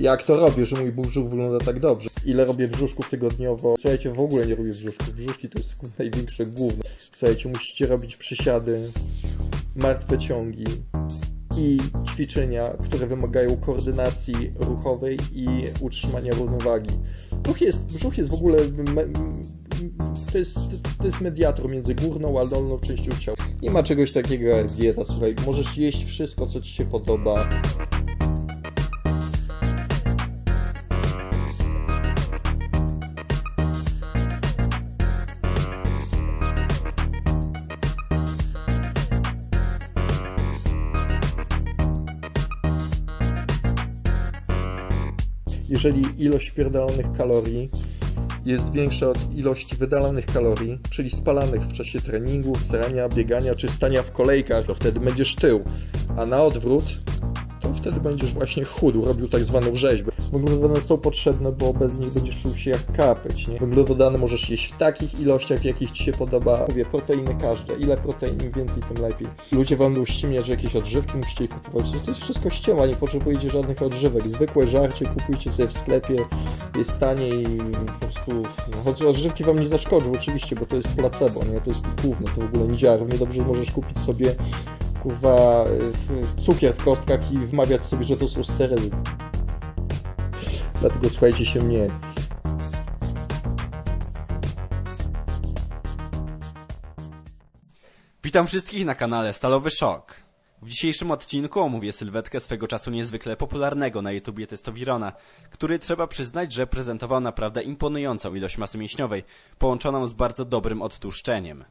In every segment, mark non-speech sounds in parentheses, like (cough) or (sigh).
jak to robię, że mój brzuch wygląda tak dobrze. Ile robię brzuszków tygodniowo? Słuchajcie, w ogóle nie robię brzuszków. Brzuszki to jest (laughs) największe gówno. Słuchajcie, musicie robić przysiady, martwe ciągi i ćwiczenia, które wymagają koordynacji ruchowej i utrzymania równowagi. Brzuch jest, brzuch jest w ogóle to jest, to jest mediator między górną a dolną częścią ciała. Nie ma czegoś takiego jak dieta, słuchaj, możesz jeść wszystko, co ci się podoba. Jeżeli ilość pierdolonych kalorii jest większa od ilości wydalanych kalorii, czyli spalanych w czasie treningu, srania, biegania czy stania w kolejkach, to wtedy będziesz tył, a na odwrót wtedy będziesz właśnie chudł, robił tak zwaną rzeźbę. Węglowodany są potrzebne, bo bez nich będziesz czuł się jak kapeć, nie? Węglowodany możesz jeść w takich ilościach, w jakich ci się podoba. Mówię, proteiny każde. Ile protein, im więcej, tym lepiej. Ludzie będą ściemniać, że jakieś odżywki musicie kupować. To jest wszystko ściema, nie potrzebujecie żadnych odżywek. Zwykłe żarcie kupujcie sobie w sklepie, jest taniej po prostu... No, odżywki wam nie zaszkodzą oczywiście, bo to jest placebo, nie? To jest gówno, to w ogóle nie działa. Równie dobrze możesz kupić sobie kurwa cukier w kostkach i wmawiać sobie, że to są sterydy. Dlatego słuchajcie się mnie. Witam wszystkich na kanale Stalowy Szok. W dzisiejszym odcinku omówię sylwetkę swego czasu niezwykle popularnego na YouTubie testowirona, który trzeba przyznać, że prezentował naprawdę imponującą ilość masy mięśniowej, połączoną z bardzo dobrym odtłuszczeniem.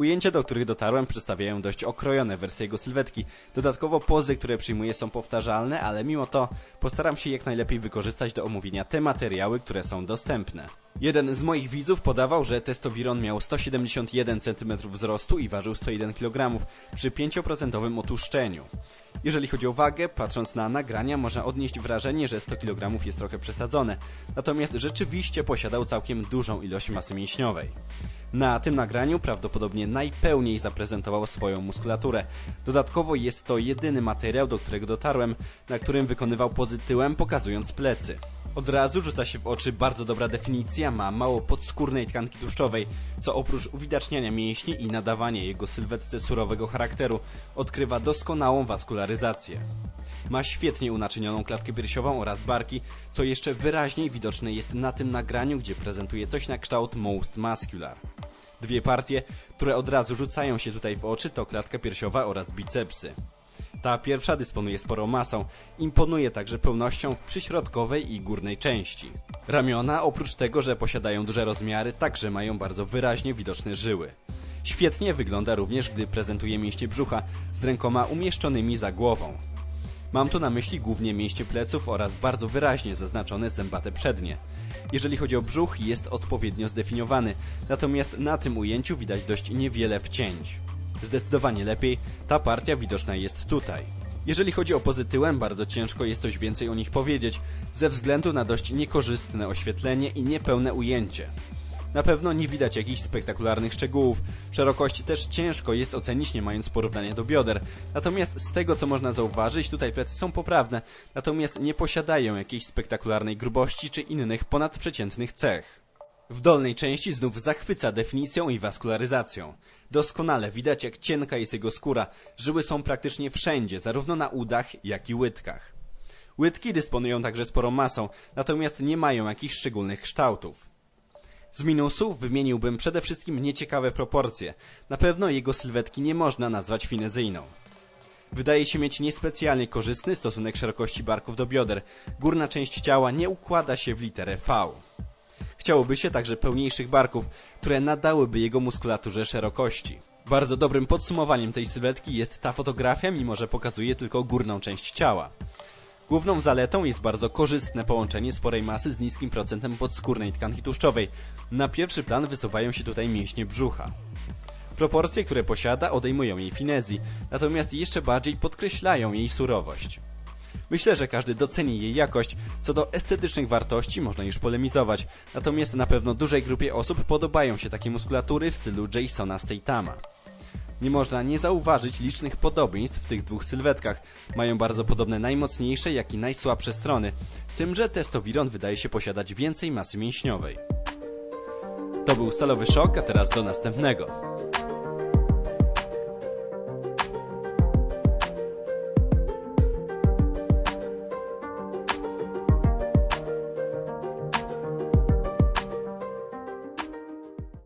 Ujęcia, do których dotarłem, przedstawiają dość okrojone wersje jego sylwetki. Dodatkowo pozy, które przyjmuję są powtarzalne, ale mimo to postaram się jak najlepiej wykorzystać do omówienia te materiały, które są dostępne. Jeden z moich widzów podawał, że testowiron miał 171 cm wzrostu i ważył 101 kg przy 5% otuszczeniu. Jeżeli chodzi o wagę, patrząc na nagrania, można odnieść wrażenie, że 100 kg jest trochę przesadzone, natomiast rzeczywiście posiadał całkiem dużą ilość masy mięśniowej. Na tym nagraniu prawdopodobnie najpełniej zaprezentował swoją muskulaturę. Dodatkowo jest to jedyny materiał, do którego dotarłem, na którym wykonywał pozy tyłem, pokazując plecy. Od razu rzuca się w oczy bardzo dobra definicja, ma mało podskórnej tkanki tłuszczowej, co oprócz uwidaczniania mięśni i nadawania jego sylwetce surowego charakteru, odkrywa doskonałą waskularyzację. Ma świetnie unaczynioną klatkę piersiową oraz barki, co jeszcze wyraźniej widoczne jest na tym nagraniu, gdzie prezentuje coś na kształt Most Muscular. Dwie partie, które od razu rzucają się tutaj w oczy to klatka piersiowa oraz bicepsy. Ta pierwsza dysponuje sporą masą, imponuje także pełnością w przyśrodkowej i górnej części. Ramiona, oprócz tego, że posiadają duże rozmiary, także mają bardzo wyraźnie widoczne żyły. Świetnie wygląda również, gdy prezentuje mięśnie brzucha z rękoma umieszczonymi za głową. Mam tu na myśli głównie mięśnie pleców oraz bardzo wyraźnie zaznaczone zębate przednie. Jeżeli chodzi o brzuch, jest odpowiednio zdefiniowany, natomiast na tym ujęciu widać dość niewiele wcięć. Zdecydowanie lepiej ta partia widoczna jest tutaj. Jeżeli chodzi o pozy tyłem, bardzo ciężko jest coś więcej o nich powiedzieć, ze względu na dość niekorzystne oświetlenie i niepełne ujęcie. Na pewno nie widać jakichś spektakularnych szczegółów, szerokość też ciężko jest ocenić nie mając porównania do bioder. Natomiast z tego co można zauważyć, tutaj plecy są poprawne, natomiast nie posiadają jakiejś spektakularnej grubości czy innych ponadprzeciętnych cech. W dolnej części znów zachwyca definicją i waskularyzacją. Doskonale widać jak cienka jest jego skóra, żyły są praktycznie wszędzie, zarówno na udach, jak i łydkach. Łydki dysponują także sporą masą, natomiast nie mają jakichś szczególnych kształtów. Z minusów wymieniłbym przede wszystkim nieciekawe proporcje. Na pewno jego sylwetki nie można nazwać finezyjną. Wydaje się mieć niespecjalnie korzystny stosunek szerokości barków do bioder. Górna część ciała nie układa się w literę V. Chciałoby się także pełniejszych barków, które nadałyby jego muskulaturze szerokości. Bardzo dobrym podsumowaniem tej sylwetki jest ta fotografia, mimo że pokazuje tylko górną część ciała. Główną zaletą jest bardzo korzystne połączenie sporej masy z niskim procentem podskórnej tkanki tłuszczowej. Na pierwszy plan wysuwają się tutaj mięśnie brzucha. Proporcje, które posiada, odejmują jej finezji, natomiast jeszcze bardziej podkreślają jej surowość. Myślę, że każdy doceni jej jakość. Co do estetycznych wartości można już polemizować, natomiast na pewno dużej grupie osób podobają się takie muskulatury w stylu Jasona Statama. Nie można nie zauważyć licznych podobieństw w tych dwóch sylwetkach. Mają bardzo podobne najmocniejsze, jak i najsłabsze strony, z tym, że testowiron wydaje się posiadać więcej masy mięśniowej. To był Stalowy Szok, a teraz do następnego.